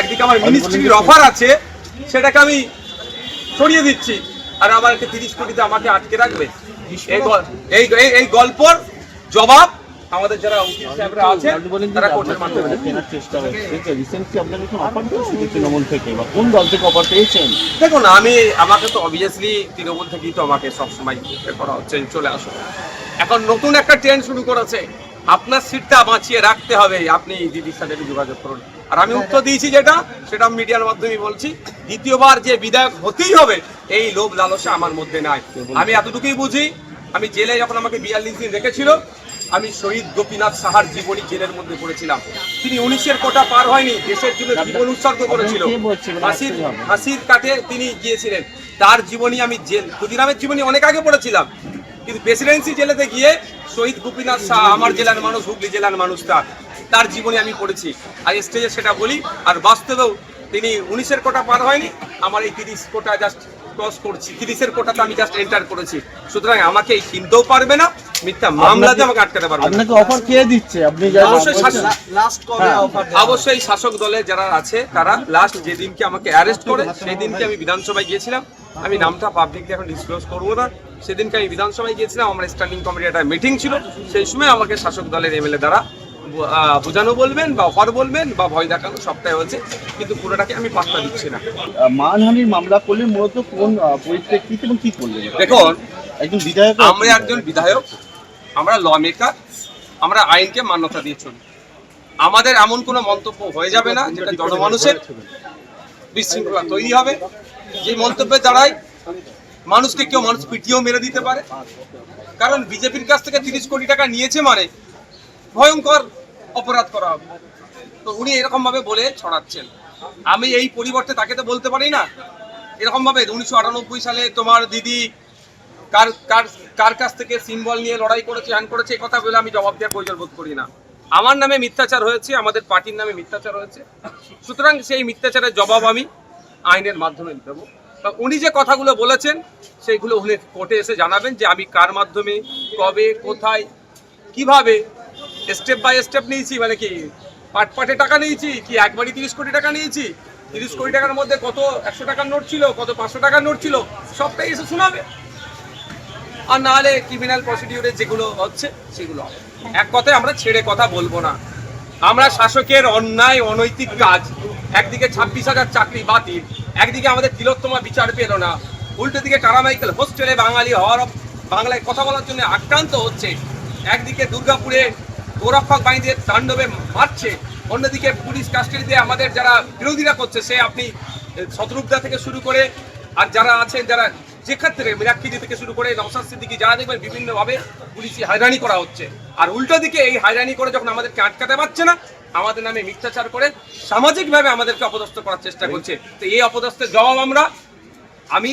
একদিকে আমার মিনিস্ট্রির অফার আছে সেটাকে আমি সরিয়ে দিচ্ছি। আর আমাকে তিরিশ কোটিতে আমাকে আটকে রাখবে। এই এই গল্পর জবাব আমাদের যারা উকিল সাহেবরা আছে তারা কোর্টের মাধ্যমে। কেনার চেষ্টা হচ্ছে রিসেন্টলি আপনাকে কোনো অফার পেয়েছেন তৃণমূল থেকে বা কোন দল থেকে অফার পেয়েছেন? দেখুন আমি আমাকে তো অবভিয়াসলি তৃণমূল থেকেই তো আমাকে সবসময় করা হচ্ছে চলে আসো এখন নতুন একটা ট্রেন্ড শুরু করেছে। আপনার সিটটা বাঁচিয়ে রাখতে হবে। আপনি দিদির সাথে যোগাযোগ করুন। আর আমি উত্তর দিয়েছি যেটা সেটা মিডিয়ার মাধ্যমে বলছি। দ্বিতীয়বার যে বিধায়ক হতেই হবে এই লোভ লালসা আমার মধ্যে নাই। আমি এতটুকুই বুঝি আমি জেলে যখন আমাকে বিয়াল্লিশ দিন রেখেছিল আমি শহীদ গোপীনাথ সাহার জীবনী জেলের মধ্যে পড়েছিলাম। তিনি উনিশের কোটা পার হয়নি দেশের জন্য জীবন উৎসর্গ করেছিল। হাসির হাসির কাটে তিনি গিয়েছিলেন। তার জীবনী আমি জেল ক্ষুদিরামের জীবনী অনেক আগে পড়েছিলাম। কিন্তু প্রেসিডেন্সি জেলেতে গিয়ে শহীদ গোপীনাথ শাহ আমার জেলার মানুষ হুগলি জেলার মানুষ তার তার জীবনী আমি পড়েছি। আর স্টেজে সেটা বলি আর বাস্তবেও তিনি উনিশের কোটা পার হয়নি আমার এই তিরিশ কোটা জাস্ট ক্রস করছি। তিরিশের কোটাতে আমি জাস্ট এন্টার করেছি। সুতরাং আমাকে এই কিনতেও পারবে না মিথ্যা মামলাতে আমাকে আটকাতে পারবে আপনাকে অফার কে দিচ্ছে? আপনি অবশ্যই শাসক- লাস্ট কবে হ্যাঁ। অফার অবশ্যই শাসক দলে যারা আছে তারা লাস্ট যেদিনকে আমাকে অ্যারেস্ট করে সেই দিনকে আমি বিধানসভায় গিয়েছিলাম। আমি নামটা পাবলিকলি এখন ডিসক্লোজ করব না। সেদিনকে আমি বিধানসভায় গিয়েছিলাম আমার স্ট্যান্ডিং কমিটির একটা মিটিং ছিল। সেই সময় আমাকে শাসক দলের এমএলএ দ্বারা বোঝানো বলবেন বা অফার বলবেন বা ভয় দেখানো সবটাই হচ্ছে কিন্তু পুরোটাকে আমি পাত্তা দিচ্ছি না। মানহানির মামলা করলে মূলত কোন পরিপ্রেক্ষিতে এবং কি করলেন? দেখুন একজন বিধায়ক আমরা একজন বিধায়ক আমরা ল মেকার আমরা আইনকে মান্যতা দিয়ে চলি। আমাদের এমন কোনো মন্তব্য হয়ে যাবে না যেটা জনমানুষের বিশৃঙ্খলা তৈরি হবে। যে মন্তব্যে দাঁড়ায় মানুষকে কেউ মানুষ পিটিয়েও মেরে দিতে পারে। কারণ বিজেপির কাছ থেকে তিরিশ কোটি টাকা নিয়েছে মানে ভয়ঙ্কর অপরাধ করা হবে। তো উনি এরকম ভাবে বলে ছড়াচ্ছেন। আমি এই পরিবর্তে তাকে তো বলতে পারি না। এরকম ভাবে উনিশশো আটানব্বই সালে তোমার দিদি কার কার কার কাছ থেকে সিম্বল নিয়ে লড়াই করেছে হ্যান করেছে, এই কথা বলে আমি জবাব দেওয়ার প্রয়োজন বোধ করি না। আমার নামে মিথ্যাচার হয়েছে, আমাদের পার্টির নামে মিথ্যাচার হয়েছে। সুতরাং সেই মিথ্যাচারের জবাব আমি আইনের মাধ্যমে দেবো। উনি যে কথাগুলো বলেছেন, সেইগুলো উনি কোর্টে এসে জানাবেন যে আমি কার মাধ্যমে, কবে, কোথায়, কীভাবে স্টেপ বাই স্টেপ নিয়েছি মানে কি, পাট পাটে টাকা নিয়েছি, কি একবারই তিরিশ কোটি টাকা নিয়েছি? তিরিশ কোটি টাকার মধ্যে কত একশো টাকার নোট ছিল, কত পাঁচশো টাকার নোট ছিল, সবটাই এসে শোনাবে। আর নাহলে ক্রিমিনাল প্রসিডিউরে যেগুলো হচ্ছে, সেগুলো এক কথায় আমরা ছেড়ে কথা বলব না। আমরা শাসকের অন্যায়, অনৈতিক কাজ, একদিকে ছাব্বিশ হাজার চাকরি বাতিল, একদিকে আমাদের তিলোত্তমা বিচার পেল না। উল্টো দিকে কারামাইকেল হোস্টেলে বাঙালি হওয়ার বাংলায় কথা বলার জন্য আক্রান্ত হচ্ছে। একদিকে দুর্গাপুরে গোরক্ষক বাহিনীদের তাণ্ডবে মারছে। অন্যদিকে পুলিশ কাস্টাডিতে আমাদের যারা বিরোধীরা করছে, সে আপনি শত্রুপদা থেকে শুরু করে, আর যারা আছেন, যারা যে ক্ষেত্রে মিরাক্ষিজি থেকে শুরু করে নওসাদ সিদ্দিকি, যারা দেখবেন বিভিন্নভাবে পুলিশি হয়রানি করা হচ্ছে। আর উল্টো দিকে এই হয়রানি করে যখন আমাদেরকে আটকাতে পারছে না, আমাদের নামে মিথ্যাচার করে সামাজিকভাবে আমাদেরকে অপদস্থ করার চেষ্টা করছে। তো এই অপদস্থের জবাব আমরা, আমি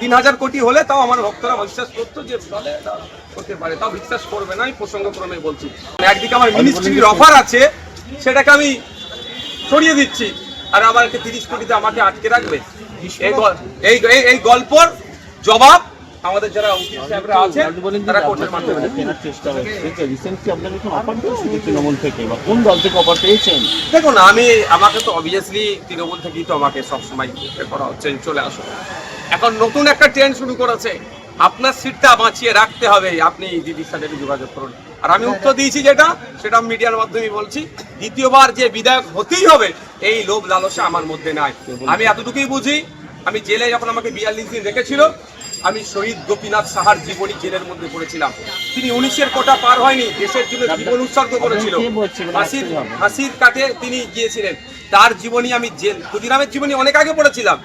তিন হাজার কোটি হলে তাও আমার ভক্তরা বিশ্বাস করতো যে চলে হতে পারে। তাও বিশ্বাস করবে না আমি প্রসঙ্গক্রমে বলছি। মানে একদিকে আমার মিনিস্ট্রির অফার আছে সেটাকে আমি সরিয়ে দিচ্ছি। আর আমাকে তিরিশ কোটিতে আমাকে আটকে রাখবে। এই এই- এই গল্পর জবাব আমাদের যারা উকিল সাহেবরা আছেন তারা কোর্টের মাধ্যমে কেনার চেষ্টা হচ্ছে। রিসেন্টলি আপনাকে কোনো অফার দিয়েছে তৃণমূল থেকে বা কোন দল থেকে অফার পেয়েছেন? দেখুন আমি আমাকে তো অবভিয়াসলি তৃণমূল থেকেই তো আমাকে সবসময় করা হচ্ছে চলে আসো। এখন নতুন একটা ট্রেন্ড শুরু করেছে। আপনার সিটটা বাঁচিয়ে রাখতে হবে। আপনি দিদির সাথে যোগাযোগ করুন। আর আমি উত্তর দিয়েছি যেটা সেটা মিডিয়ার মাধ্যমে বলছি। দ্বিতীয়বার যে বিধায়ক হতেই হবে এই লোভ লালসা আমার মধ্যে নাই। আমি এতটুকুই বুঝি। আমি জেলে যখন আমাকে বিয়াল্লিশ দিন রেখেছিল আমি শহীদ গোপীনাথ সাহার জীবনী জেলের মধ্যে পড়েছিলাম। তিনি উনিশের কোটা পার হয়নি দেশের জন্য জীবন উৎসর্গ করেছিল। কে বলছে? ফাঁসির ফাঁসির কাটে তিনি গিয়েছিলেন। তার জীবনী আমি জেল ক্ষুদিরামের জীবনী অনেক আগে পড়েছিলাম।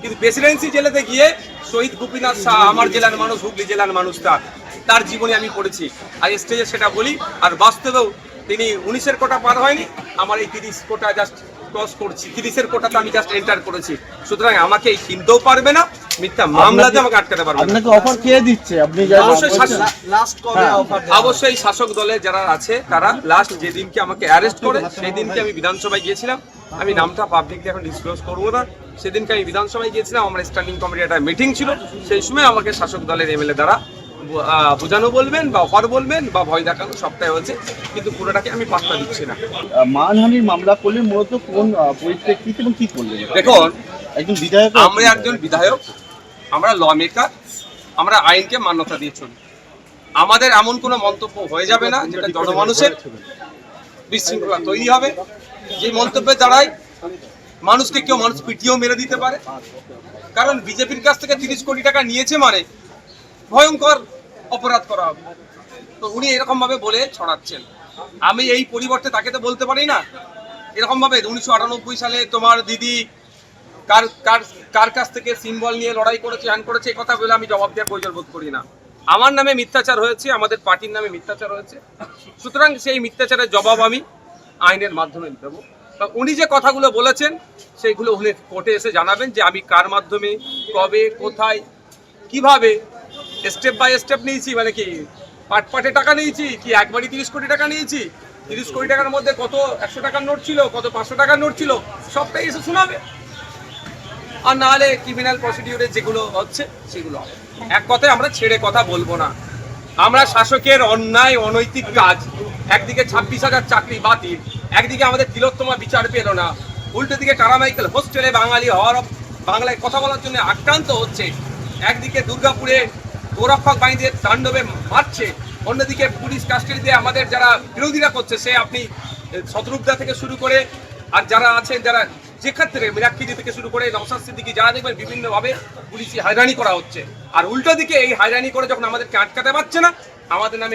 কিন্তু প্রেসিডেন্সি জেলেতে গিয়ে শহীদ গোপীনাথ শাহ আমার জেলার মানুষ হুগলি জেলার মানুষ তার। তার জীবনী আমি পড়েছি। আর স্টেজে সেটা বলি আর বাস্তবেও তিনি উনিশের কোটা পার হয়নি আমার এই তিরিশ কোটা জাস্ট ক্রস করছি। তিরিশের কোটাতে আমি জাস্ট এন্টার করেছি। সুতরাং আমাকে এই কিনতেও পারবে না মিথ্যা মামলাতে আমাকে আটকাতে পারবে আপনাকে অফার কে দিচ্ছে? আপনি অবশ্যই শাসক- লাস্ট কবে হ্যাঁ। অফার অবশ্যই শাসক দলে যারা আছে তারা লাস্ট যেদিনকে আমাকে অ্যারেস্ট করে সেই দিনকে আমি বিধানসভায় গিয়েছিলাম। আমি নামটা পাবলিকলি এখন ডিসক্লোজ করব না। সেদিনকে আমি বিধানসভায় গিয়েছিলাম আমার স্ট্যান্ডিং কমিটির একটা মিটিং ছিল। সেই সময় আমাকে শাসক দলের এমএলএ দ্বারা আহ, বোঝানো বলবেন বা অফার বলবেন বা ভয় দেখানো সবটাই হচ্ছে কিন্তু পুরোটাকে আমি পাত্তা দিচ্ছি না। মানহানির মামলা করলে মূলত কোন পরিপ্রেক্ষিতে এবং কি করলেন? দেখুন একজন বিধায়ক আমরা একজন বিধায়ক। আমরা ল মেকার আমরা আইনকে মান্যতা দিয়ে চলি। আমাদের এমন কোনো মন্তব্য হয়ে যাবে না যেটা জনমানুষের বিশৃঙ্খলা তৈরি হবে। যে মন্তব্যের দ্বারাই মানুষকে কেউ মানুষ পিটিয়েও মেরে দিতে পারে। কারণ বিজেপির কাছ থেকে তিরিশ কোটি টাকা নিয়েছে মানে ভয়ঙ্কর অপরাধ করা হবে। তো উনি এরকম ভাবে বলে ছড়াচ্ছেন। আমি এই পরিবর্তে তাকে তো বলতে পারি না। এরকম ভাবে উনিশশো সালে তোমার দিদি কার কার কার কাছ থেকে সিম্বল নিয়ে লড়াই করেছে হ্যান করেছে, এই কথা বলে আমি জবাব দেওয়ার প্রয়োজন বোধ করি না। আমার নামে মিথ্যাচার হয়েছে, আমাদের পার্টির নামে মিথ্যাচার হয়েছে। সুতরাং সেই মিথ্যাচারের জবাব আমি আইনের মাধ্যমে দেবো। তা উনি যে কথাগুলো বলেছেন, সেইগুলো উনি কোর্টে এসে জানাবেন যে আমি কার মাধ্যমে, কবে, কোথায়, কীভাবে স্টেপ বাই স্টেপ নিয়েছি মানে কি পাট পাটে টাকা নিয়েছি, কি একবারই তিরিশ কোটি টাকা নিয়েছি, তিরিশ কোটি টাকার মধ্যে কত একশো টাকার নোট ছিল, কত পাঁচশো টাকার নোট ছিল, সবটাই এসে শোনাবে। আর নাহলে ক্রিমিনাল প্রসিডিউরে যেগুলো হচ্ছে, সেগুলো। এক কথায় আমরা ছেড়ে কথা বলব না। আমরা শাসকের অন্যায়, অনৈতিক কাজ, একদিকে ছাব্বিশ হাজার চাকরি বাতিল, একদিকে আমাদের তিলোত্তমা বিচার পেল না। উল্টো দিকে টারামাইকেল হোস্টেলে বাঙালি হওয়ার বাংলায় কথা বলার জন্য আক্রান্ত হচ্ছে। একদিকে দুর্গাপুরে গোরক্ষক বাহিনীদের তাণ্ডবে মারছে। অন্যদিকে পুলিশ কাস্টাডিতে আমাদের যারা বিরোধীরা করছে, সে আপনি শত্রুপদা থেকে শুরু করে, আর যারা আছেন, যারা যে ক্ষেত্রে মিরাক্ষিজি থেকে শুরু করে নওসাদ সিদ্দিকি যারা দেখবেন বিভিন্নভাবে পুলিশি হয়রানি করা হচ্ছে। আর উল্টো দিকে এই হয়রানি করে যখন আমাদেরকে আটকাতে পারছে না, আমাদের নামে